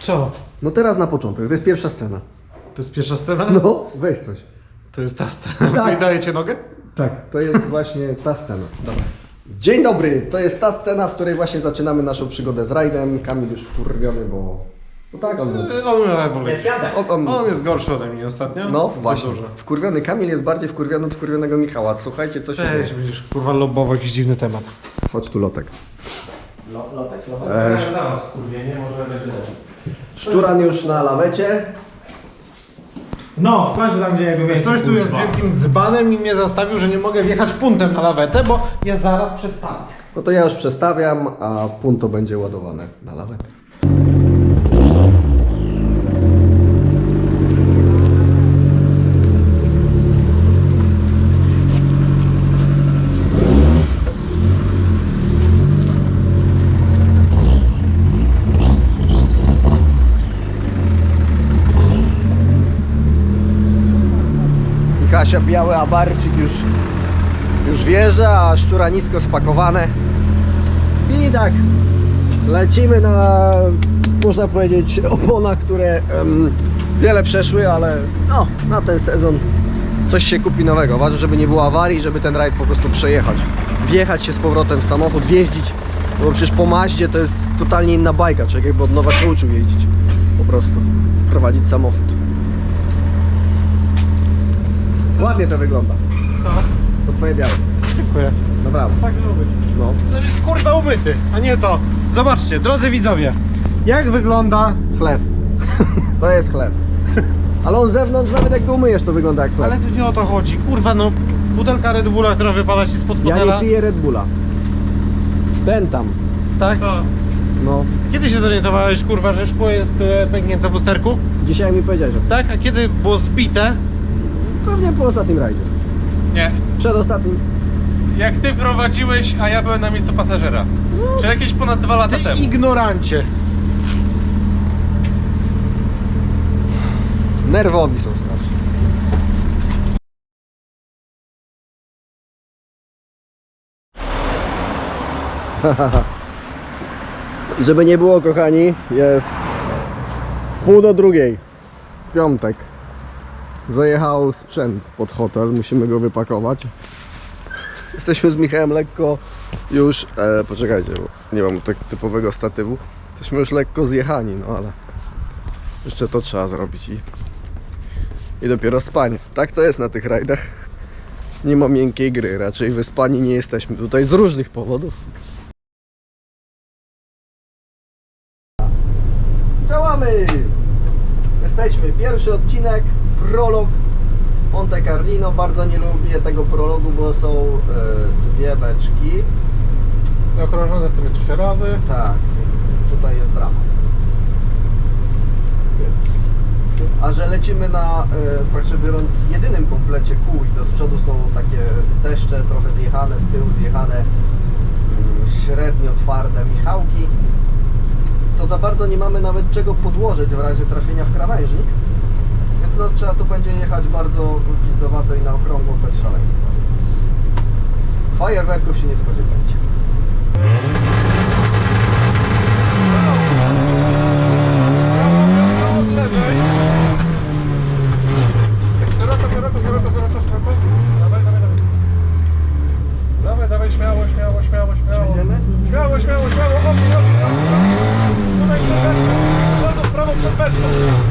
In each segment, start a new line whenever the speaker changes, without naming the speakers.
Co?
No teraz na początek, to jest pierwsza scena.
To jest pierwsza scena?
No, weź coś.
To jest ta scena, w
Tak.
której dajecie nogę?
Tak, to jest właśnie ta scena. Dobra. Dzień dobry, to jest ta scena, w której właśnie zaczynamy naszą przygodę z rajdem. Kamil już wkurwiony, bo... No tak, on...
E, On, on, on,
on, on
jest gorszy ode mnie ostatnio.
no
To
właśnie,
Dużo.
wkurwiony Kamil jest bardziej wkurwiony od wkurwionego Michała. Słuchajcie, co się
Cześć,
dzieje.
będziesz kurwa lobował jakiś dziwny temat.
Chodź tu, Lotek.
Lo, lotek, lotek.
E,
zaraz kurwienie, może będzie lepiej.
Szczuran już na lawecie.
No, w końcu tam gdzie jego miejsce.
Ktoś tu jest
kurwa.
wielkim dzbanem i mnie zastawił, że nie mogę wjechać puntem na lawetę, bo ja zaraz przestanę.
No to ja już przestawiam, a punto będzie ładowane na lawetę. Kasia biały abarczyk już, już wjeżdża, a szczura nisko spakowane. I tak lecimy na, można powiedzieć, oponach, które em, wiele przeszły, ale no, na ten sezon coś się kupi nowego. Ważne, żeby nie było awarii, żeby ten rajd po prostu przejechać. Wjechać się z powrotem w samochód, wjeździć, bo przecież po Maździe to jest totalnie inna bajka. Człowiek jakby od nowa się uczył jeździć. Po prostu. Prowadzić samochód. Ładnie to wygląda.
Co?
To twoje białe.
Dziękuję.
Naprawdę.
Tak lubię.
No.
No jest kurwa umyty, a nie to. Zobaczcie, drodzy widzowie, jak wygląda...
Chleb. To jest chleb. Ale on z zewnątrz, nawet jak go umyjesz, to wygląda jak chleb.
Ale tu nie o to chodzi. Kurwa, no butelka Red Bulla, która wypada ci spod
Ja
fotela.
nie piję Red Bulla. Ten tam.
Tak?
No.
Kiedy się zorientowałeś, kurwa, że szkło jest e, pęknięte w lusterku?
Dzisiaj mi powiedziałeś, że
Tak? A kiedy było zbite?
Pewnie po ostatnim rajdzie.
Nie.
Przedostatnim.
Jak ty prowadziłeś, a ja byłem na miejscu pasażera. Czy jakieś ponad dwa lata
Ty
temu.
ignorancie.
Nerwowi są strasznie. Żeby nie było, kochani, jest w pół do drugiej. Piątek. Zajechał sprzęt pod hotel, musimy go wypakować. Jesteśmy z Michałem lekko już, e, poczekajcie, bo nie mam tak typowego statywu. Jesteśmy już lekko zjechani, no ale jeszcze to trzeba zrobić i, i dopiero spanie. Tak to jest na tych rajdach. Nie ma miękkiej gry, raczej wyspani nie jesteśmy tutaj z różnych powodów. Działamy! Jesteśmy. Pierwszy odcinek, prolog Monte Carlino. Bardzo nie lubię tego prologu, bo są e, dwie beczki.
Okrążone w sumie trzy razy.
Tak, tutaj jest dramat. A że lecimy na, e, praktycznie biorąc, jedynym komplecie kół i to z przodu są takie deszcze, trochę zjechane, z tyłu zjechane, mm, średnio twarde Michałki, to za bardzo nie mamy nawet czego podłożyć w razie trafienia w krawężnik, więc no, trzeba to będzie jechać bardzo pizdowato i na okrągło bez szaleństwa. Fajerwerków się nie spodziewajcie.
Szeroko, szeroko, szeroko, szeroko, szeroko. Dawaj, dawaj, dawaj. Dawaj, dawaj, śmiało, śmiało, śmiało, śmiało. Śmiało, śmiało, śmiało. Ogień, ogień, ogień. Tutaj przed beczką. W prawo, prawo przed beczką.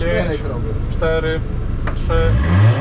5,
4,
3,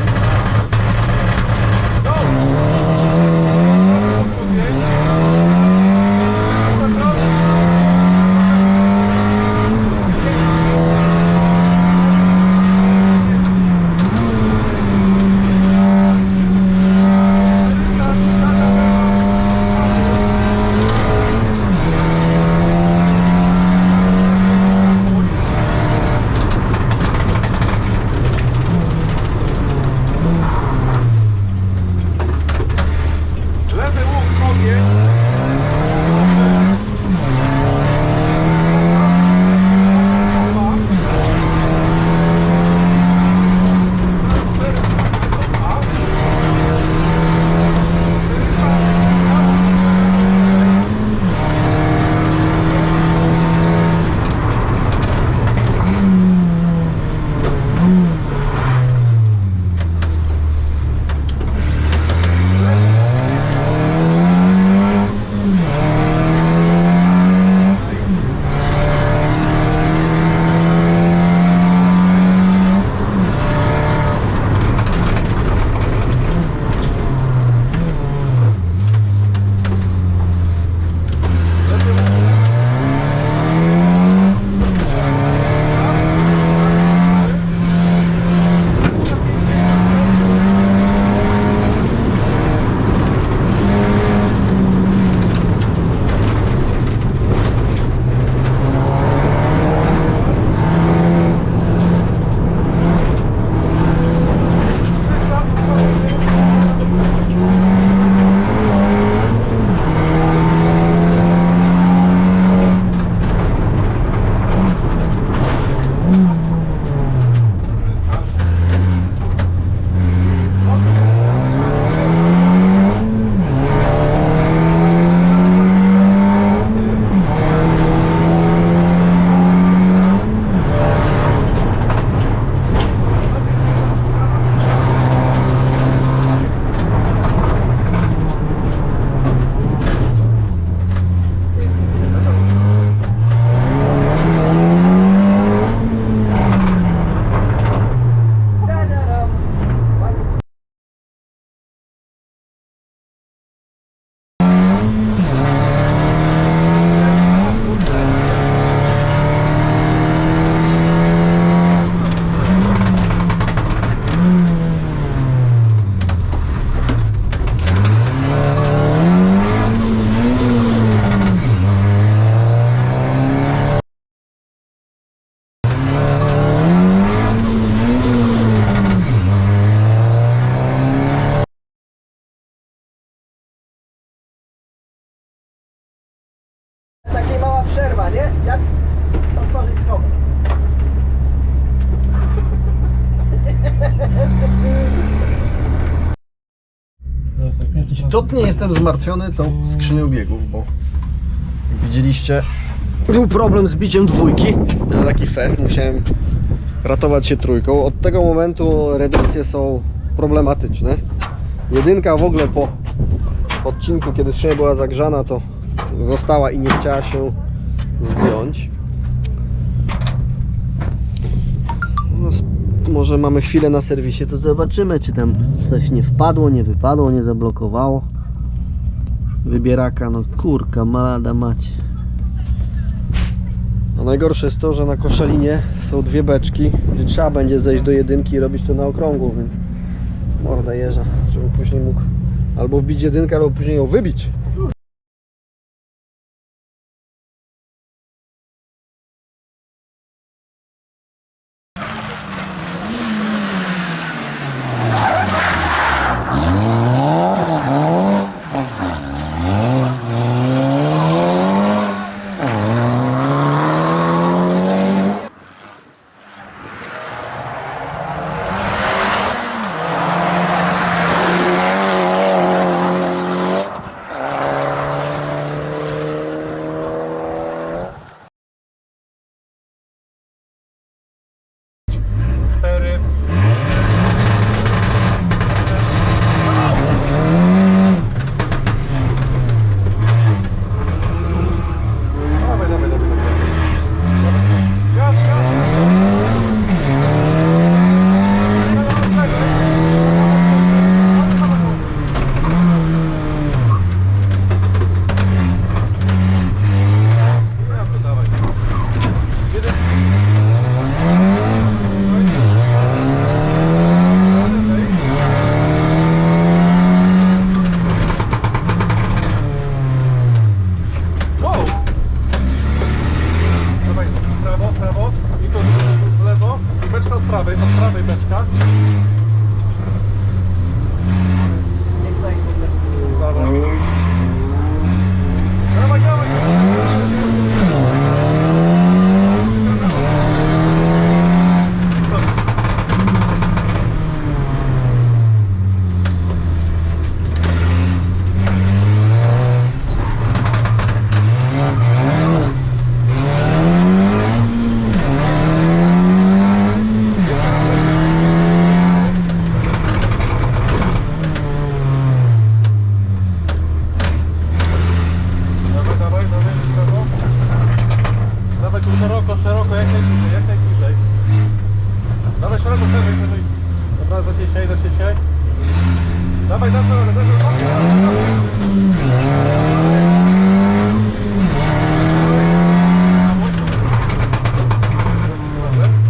pytanie, jak otworzyć skok.
Istotnie jestem zmartwiony tą skrzynią biegów, bo jak widzieliście, był problem z biciem dwójki. Na taki fest musiałem ratować się trójką. Od tego momentu redukcje są problematyczne. Jedynka w ogóle po odcinku, kiedy szyja była zagrzana, to została i nie chciała się zdjąć. No, może mamy chwilę na serwisie, to zobaczymy, czy tam coś nie wpadło, nie wypadło, nie zablokowało. Wybieraka, no kurka, malada macie. A najgorsze jest to, że na koszalinie są dwie beczki, gdzie trzeba będzie zejść do jedynki i robić to na okrągło, więc morda jeża, żeby później mógł albo wbić jedynkę, albo później ją wybić.
Dawaj, dawaj, prawo. Dawaj tu szeroko, szeroko, jak najbliżej, jak najbliżej. Dawaj szeroko, szerzej, szerzej. Dobra, zaciesiaj, zaciesiaj. Dawaj, dawaj, dawaj, dawaj, dawaj. Dawaj, dawaj, dawaj.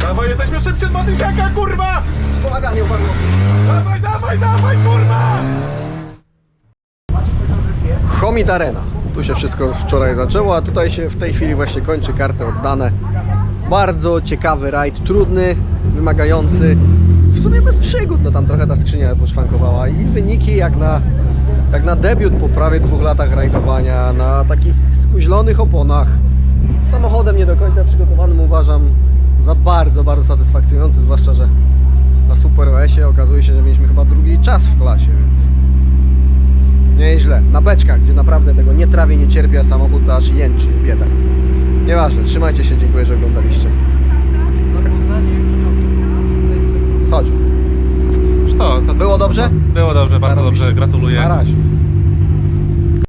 Dawaj, jesteśmy szybciej od Matysiaka, kurwa!
Wspomaganie upadło.
Dawaj, dawaj, dawaj, kurwa!
Homit Arena. Tu się wszystko wczoraj zaczęło, a tutaj się w tej chwili właśnie kończy karty oddane. Bardzo ciekawy rajd, trudny, wymagający. W sumie bez przygód, no tam trochę ta skrzynia poszwankowała i wyniki jak na, jak na debiut po prawie dwóch latach rajdowania na takich skuźlonych oponach. Samochodem nie do końca przygotowanym uważam za bardzo, bardzo satysfakcjonujący, zwłaszcza, że na Super OS-ie okazuje się, że mieliśmy chyba drugi czas w klasie, więc Nieźle. Na beczkach, gdzie naprawdę tego nie trawię, nie cierpię, a samochód aż jęczy, bieda. Nieważne, trzymajcie się, dziękuję, że oglądaliście. Chodź.
Co, to
Było dobrze?
Było dobrze, bardzo
Zarobiście.
dobrze, gratuluję.
Na razie.